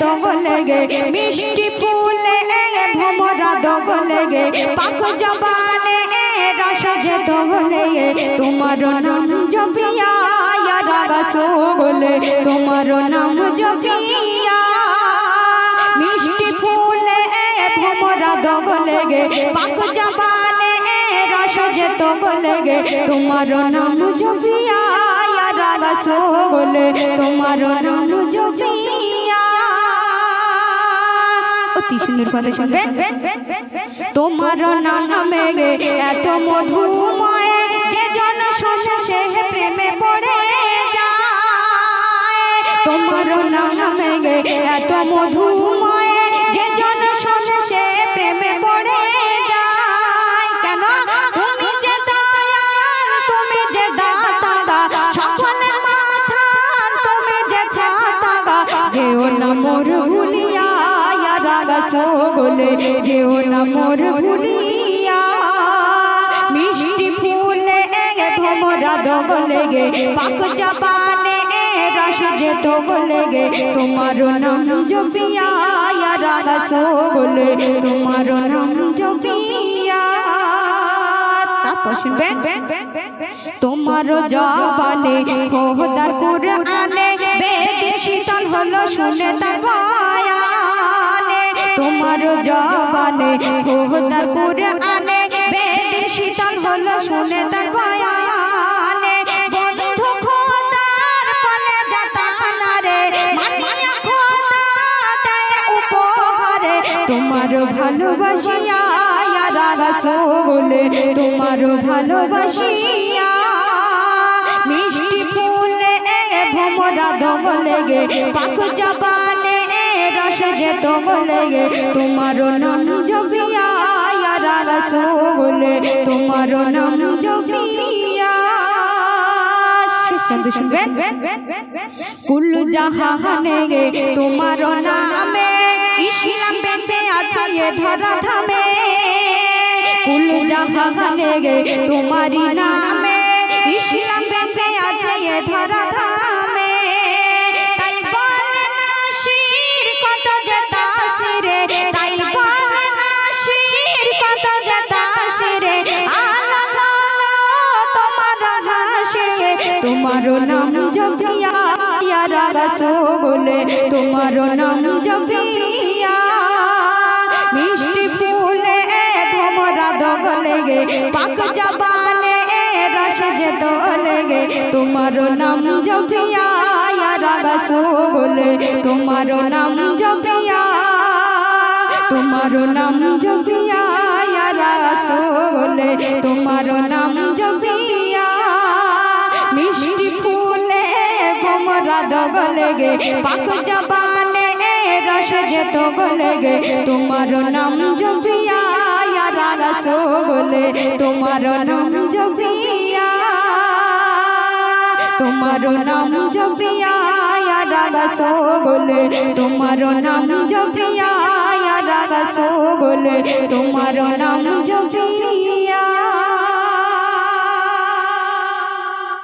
তো গলে গে মিষ্টি ফুলে ভমরা দগলে গে পাক জবানে রস যে তো গলে গে তোমার নাম জপিয়া রাগস গলে তোমার নাম জপিয়া। মিষ্টি ফুলে ভমরা দগলে গে পাক জবানে রস যে তো গলে গে তোমার নাম জপিয়া রাগস গলে তোমার নাম জপিয়া। অতি সুন্দর কথা শুনবেন তোমার নামে গে এত মধুময় যে জন শোনে সে প্রেমে পড়ে যায়। তোমার নামে গে এত মধুময় যে জন শোনে সে প্রেমে পড়ে যায়। কেন? তুমি যে দয়াল তুমি যে দাতা গা সকলের মাথার তুমি যে ছাতা গা যেও না মোর রাগা সগলে যেও না ভুলিয়া। মিষ্টি ফুলে গে ভমরা দগলে গে, পাক রস গে। তোমার নাম জপিয়া সগলে, তোমার নাম জপিয়া। তোমার জবানে বেদ শীতল হলো, শুনে তার তোমার জবানে খোদার কুরআনে বেদ শীতল হলো শুনে তার বয়ানে। বন্ধু খোদার বলে যাতা রে মানিয়া খোদা দেয় উপহারে। তোমার ভালোবাসিয়া রাগা সোগলে তোমার ভালোবাসিয়া মিষ্টি ফুলে ভমরা দগলে গে পাক জবানে রস যে তগলে গে তোমার নাম জপিয়া রাগা সোগলে তোমার নাম জপিয়া। চন্দ্র শুনবেন? কুল জাহানে, তোমার নামে ইসলাম বেঁচে আছে ধরা ধামে কুল জাহানে তোমারি নামে তোমার নাম জপিয়া রাগা সোগলে তোমার নাম জপিয়া, মিষ্টি ফুলে ভমরা দগলে গে পাক জবানে রস যে দলে গে তোমার নাম জপিয়া রাগা সোগলে তোমার নাম জপিয়া, তোমার নাম জপিয়া রাসোলে তোমার ভমরা দগলে গে। পাক জবানে রস যে তো গলে গে। তোমার নাম জপিয়া নাম জপিয়া, তোমার নাম জপিয়া তোমার নাম তোমার নাম জপিয়া